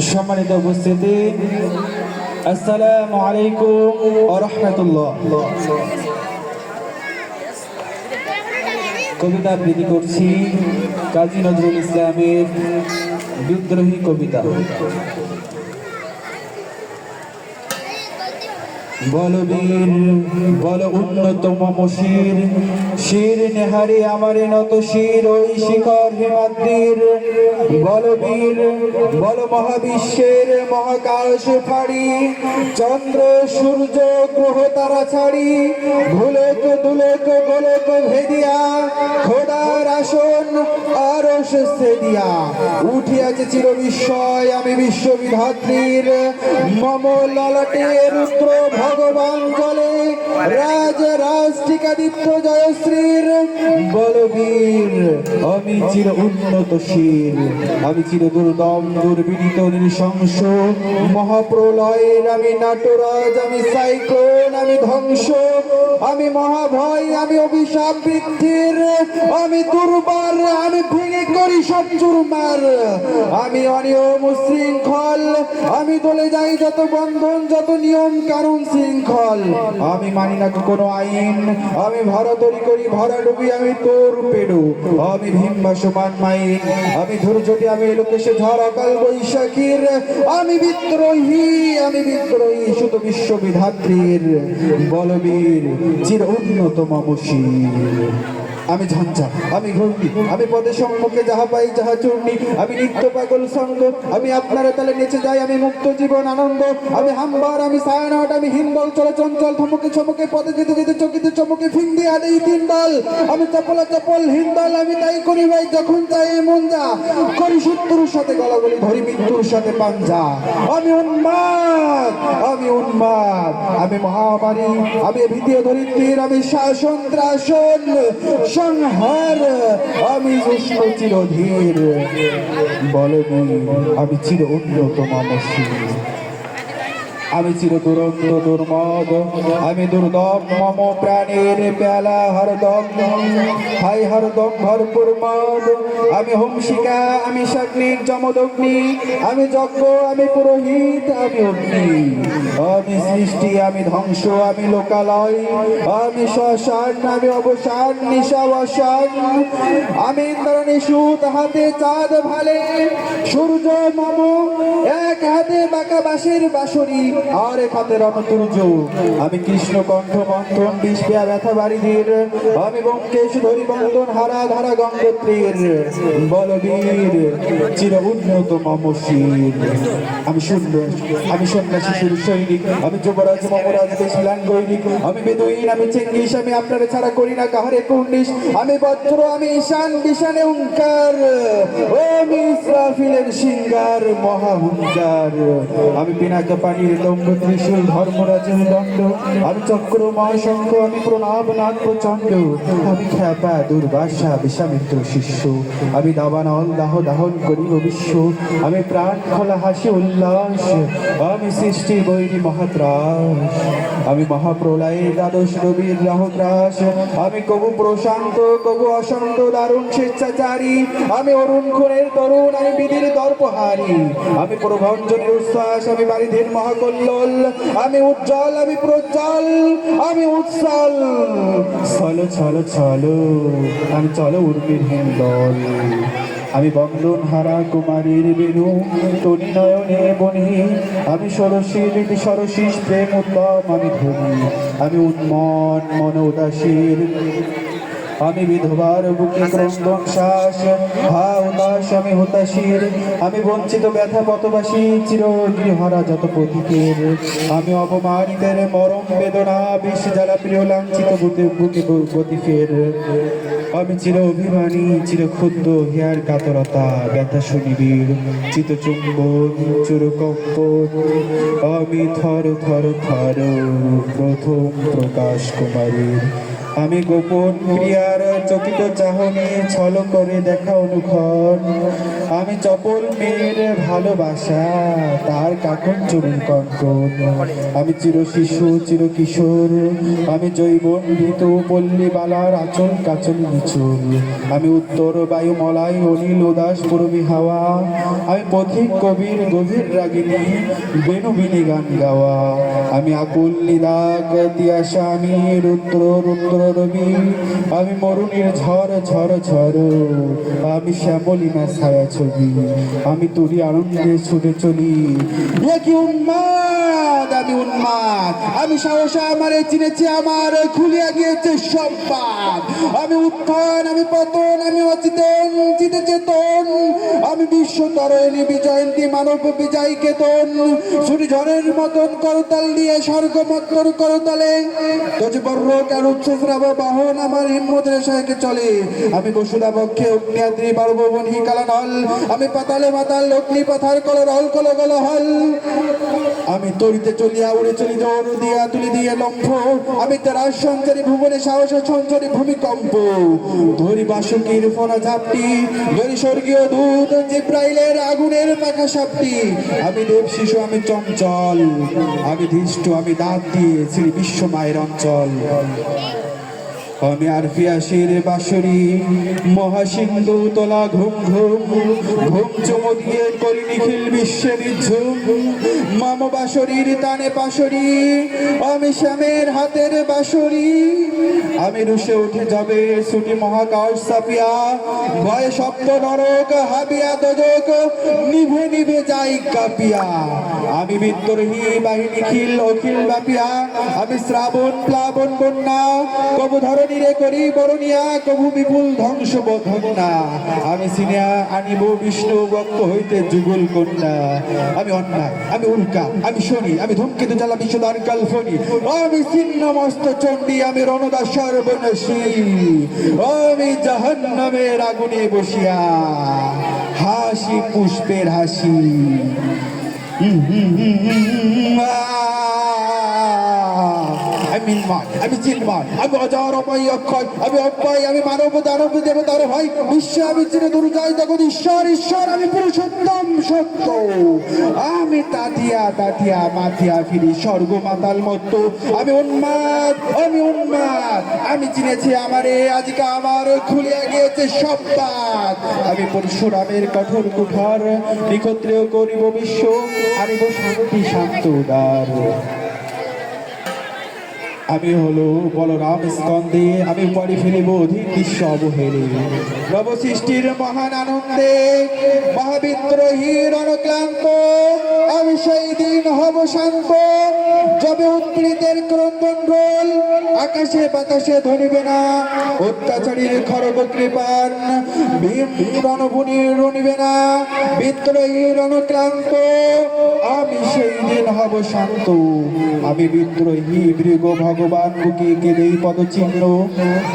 সম্মানিত উপস্থিতি। আসসালামু আলাইকুম রাহমাতুল্লাহ। কবিতা আবৃত্তি করছি কাজী নজরুল ইসলামের বিদ্রোহী কবিতা। বলবীর বল উন্নতম শির শির নেহারি আমারে নত শির, ওই শিখর হিমাদ্রির। বলবীর বল মহাবিশ্বের মহাকাশ ফাড়ি। চন্দ্র, সূর্য, গ্রহ তারা ছাড়ি। ভুলেক, দুলেক, গোলক ভেদিয়া, খোদার আসন আর দিয়া উঠিয়াছে চির বিস্ময় আমি বিশ্ববিধাত্রীর মম ললাটে রুদ্র ভগবান বলে, রাজ রাজ টিকাদিত্য জয়শ্রীর বলবীর আমি চির উন্নত শির আমি চির দুর্দম দুর্বিনীত, নৃশংস। মহাপ্রলয়ের আমি নাটরাজ, আমি সাইক্লোন, আমি ধ্বংস। আমি মহাভয়, আমি অভিশাপ বৃদ্ধির। আমি দুর্বার, আমি ভেঙে করি সব চুরমার আমি অনিয়ম শৃঙ্খল আমি দলে যাই যত বন্ধন, যত নিয়ম কানুন শৃঙ্খল। আমি মানি না কোনো আইন। আমি ভরাতরি করি ভরা ডুবি, আমি তোর পেডু। আমি ভীম সমান মাইন। আমি ধৈর্যটি আমি লোকেশে ঝড় অকাল বৈশাখীর। আমি বিদ্রোহী আমি বিদ্রোহী, শুধু বিশ্ববিধাত্রীর। বলবীর, চির উন্নতম মমশীর আমি ঝঞ্ঝা, আমি ঘূর্ণি, আমি পদে সম্মুখে যাহা পাই যাহা চূর্ণি, আমি নিত্য পাগল সঙ্গ, আমি আপনার তালে নেচে যাই, আমি মুক্ত জীবন আনন্দ, আমি হাম্বার, আমি সায়নাট, আমি হিন্দল চলে চঞ্চল, ধমকে চমকে পদে যেতে যেতে চকিতে চমকে ফিন্দি আদেই তিন দল আমি চপলা চপল হিন্দল আমি তাই করি ভাই যখন চাই মন যা করি শত্রুর সাথে গলাগলি, ধরি মৃত্যুর সাথে পাঞ্জা, আমি উন্মাদ, আমি উন্মাদ। আমি মহামারী, আমি ভীতীয় ধরিত্রীর আমি শাসন ত্রাসন সংহার, আমি উষ্ণ চিরধীর। বলে আমি চির উন্নত মানসী আমি চির দুরন্ত আমি দুর্দম, মম প্রাণের পেলা হরদম। হাই হরদম, ভরপুর মদ। আমি হোমশিকা আমি শাগ্নিক যমদগ্নি। আমি যজ্ঞ, আমি পুরোহিত, আমি অগ্নি। আমি সৃষ্টি, আমি ধ্বংস, আমি লোকালয়। আমি শ্মশান, আমি অবসান, নিশাবসান। আমি ইন্দ্রণী সুত, হাতে চাঁদ ভালে। সূর্য মম, এক হাতে বাঁকা বাঁশের বাঁশরি। আর এক হাতে রণতুর্য আমি কৃষ্ণ কণ্ঠ, মন্থন, বিষ পেয়া ব্যথা বাড়িদের আমি বঙ্কেশ ধরি বন্ধন হারা, ধারা, গঙ্গোত্রীর। বলবীর চির উন্নত মমশীর আমি সুন্দর আমি সন্ন্যাসী সুর সৈনিক। আমি যুবরাজ, মমরাজ দেশলান গৈনিক আমি বেদুইন, আমি চেঙ্গিস, আমি আপনারে ছাড়া করি না কাহারে কুর্নিশ। আমি বজ্র আমি ঈশান বিশানে উঙ্কার। ও আমি ইসরাফিলের সিঙ্গার মহাহুঙ্কার আমি পিনাকা পানির লম্ব ত্রিশূল ধর্মরাজের দণ্ড আমি চক্র মহাশঙ্খ আমি প্রণাব নাথ প্রচণ্ড। আমি খ্যাপা, দুর্বাসা বিশ্বামিত্র শিষ্য। আমি দাবানল, দাহ দাহন করি বিশ্ব। আমি প্রাণ খোলা হাসি উল্লাস। আমি সৃষ্টি বৈরী মহাত্রাস। আমি মহাপ্রলয়ে দ্বাদশ রবির রাহত্রাস আমি কবু প্রশান্ত, কবু অশান্ত, দারুণ স্বেচ্ছাচারী। আমি অরুণ খুনের তরুণ, আমি বিধির দর্পহারি। আমি প্রভঞ্জনের উচ্ছ্বাস। আমি বারিধির মহাকল্লোল আমি উজ্জ্বল, আমি প্রজ্জ্বল, আমি উৎসল। চলো চলো চলো, আমি চলো উর্মির হিন্দল আমি বন্ধন হারা কুমারীর বেনু, তনি নয়নে বনি। আমি সরসী রীতি সরসীস প্রেম উত্তম, আমি ধনী। আমি উন্মন, মন উদাসীর আমি বিধবার বুকে ক্রন্দন শ্বাস হা উদাস আমি হতাশীর, আমি বঞ্চিত ব্যথা পথবাসী চির গৃহরা যত পথিকের। আমি অপমানিতের মরম বেদনা, বিষ জ্বালা প্রিয় লাঞ্ছিত বুকে বুকে গতি আমি চির অভিমানী, চির ক্ষুদ্র হিয়ার কাতরতা, ব্যথা শুনিবীর চিত চুম্বন চুরকম্প আমি থর থর থর প্রথম প্রকাশ কুমারীর। আমি গোপন ক্রিয়ার চকিত চাহনি ছল করে দেখা অনুক্ষণ। আমি চপল মেয়ের ভালোবাসা, তার কাকন চুরির কঙ্কন আমি চির শিশু, চির কিশোর, আমি জৈবন ভীত পল্লী বালার আচল কাচল নিচুল। আমি উত্তর বায়ু মলাই অনিল উদাস পূর্বী হাওয়া। আমি পথিক কবির গভীর রাগিনী বেনুবিনী গান গাওয়া। আমি আকুল নিদাগ তিয়াসা আমি রুদ্র রুদ্র রবি আমি মরুণীর ঝড় ঝড় ঝড়। আমি শ্যামলিমা ছায়া ছবি, আমি তুরি আনন্দে ছুটে চলি। কি উন্মাদ, আমি উন্মাদ। আমি সাহসা আমারে চিনেছি আমার খুলিয়া গিয়েছে সম্পাদ। আমি উত্থান, আমি পতন, আমি অচেতন, চিতে চেতন। আমি বিশ্ব তরণী, বিজয়ন্তী, মানব বিজয়, কেতন। ছুটি ঝড়ের মতন করতাল দিয়ে স্বর্গ মত্তর করতালে। তোজ বর্র কার উচ্ছ্রাব বাহন আমার হিম্মতের সহায়কে চলে। আমি বসুদা পক্ষে অগ্নিয়াদ্রি, পার্ববন, হিকালা নল। আমি পাতালে মাতাল, অগ্নি পাথার কল রল কল গল হল। আমি তরিতে চলিয়া, উড়ে চলি, দৌড় দিয়া, তুলি দিয়ে লম্ফ। আমি তারা সঞ্চারী ভুবনে, সাহস সঞ্চারী ভূমিকম্প। ধরি বাসুকির ফোনা ঝাপটি, ধরি স্বর্গীয় দূত, জিব্রাইলের আগুনের পাখা সাপটি। আমি দেব শিশু, আমি চঞ্চল। আমি ধৃষ্ট, আমি দাঁত দিয়ে শ্রী বিশ্ব মায়ের অঞ্চল। আমি আর ফিয়াসির বাসরি মহাসিন্ধু তোলা ঘুম ঘুম ঘুম চুমো দিয়ে করি নিখিল বিশ্বে বিঝুম মাম বাঁশরির তানে পাশরি আমি শ্যামের হাতের বাঁশরি। আমি রুষে উঠে যাবে ছুটি মহাকাশ সাপিয়া ভয় সপ্ত নরক হাবিয়া দজক, নিভে নিভে যাই কাপিয়া। আমি বিদ্রোহী বাহিনী খিল, অখিল বাপিয়া আমি শ্রাবণ প্লাবন বন্যা, কবু ধরণীরে করি বরণিয়া কবু বিপুল ধ্বংস বধন্যা আমি সিনিয়া আনিব বিষ্ণু বক্ষ হইতে যুগল কন্যা আমি অন্যায় আমি উল্কা আমি শনি আমি ধূমকেতু জ্বালা বিশ্বদার কালফনি আমি ছিন্ন মস্ত চণ্ডী আমি রণদা সর্বনশী আমি জাহান্নামের আগুনে বসিয়া হাসি পুষ্পের হাসি আমি মিনমান, আমি চিনমান আমি অজার অক্ষয়, আমি অক্ষয় আমি মানব, দানব, দেবতার ভাই বিশ্ব আমি চিনে দুর্জয় জগৎ ঈশ্বর ঈশ্বর, আমি পুরুষোত্তম, সত্য। আমি তাতিয়া তাতিয়া, মাতিয়া ফিরি স্বর্গ মাতাল মত্ত। আমি উন্মাদ আমি উন্মাদ, আমি চিনেছি আমারে, আজকে আমার খুলিয়া গিয়েছে সব বাদ আমি পরশুরামের কঠোর কুঠার নিকত্রেয় করিব বিশ্ব, আনিব শান্তি, শান্ত উদার। আমি হলো বলরাম স্কন্দে আমি পরে ফেলিব অধীন বিশ্ব অবহেলে নব সৃষ্টির মহান আনন্দে, মহাবিদ্রোহীর অনুক্লান্ত, আমি সেই দিন হব শান্ত, যবে উৎপীড়িতের ক্রন্দন রোল আকাশে বাতাসে ধরিবে না। অত্যাচারীর খড়গ কৃপান ভীম রণভূমি রণিবে না। বিদ্রোহীর অনুক্লান্ত আমি সেই দিন হব শান্ত। আমি বিদ্রোহী মৃগ ভগবান বুকে কেঁদেই পদচিহ্ন।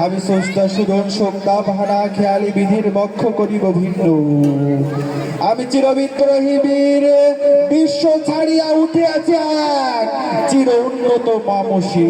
আমি সস্তা সুজন সন্ধ্যা ভাড়া, খেয়ালি বিধির বক্ষ করিব ভিন্ন। আমি চির বিদ্রোহী বীর, বিশ্ব ছাড়িয়া উঠে আছে চির উন্নত মামসী।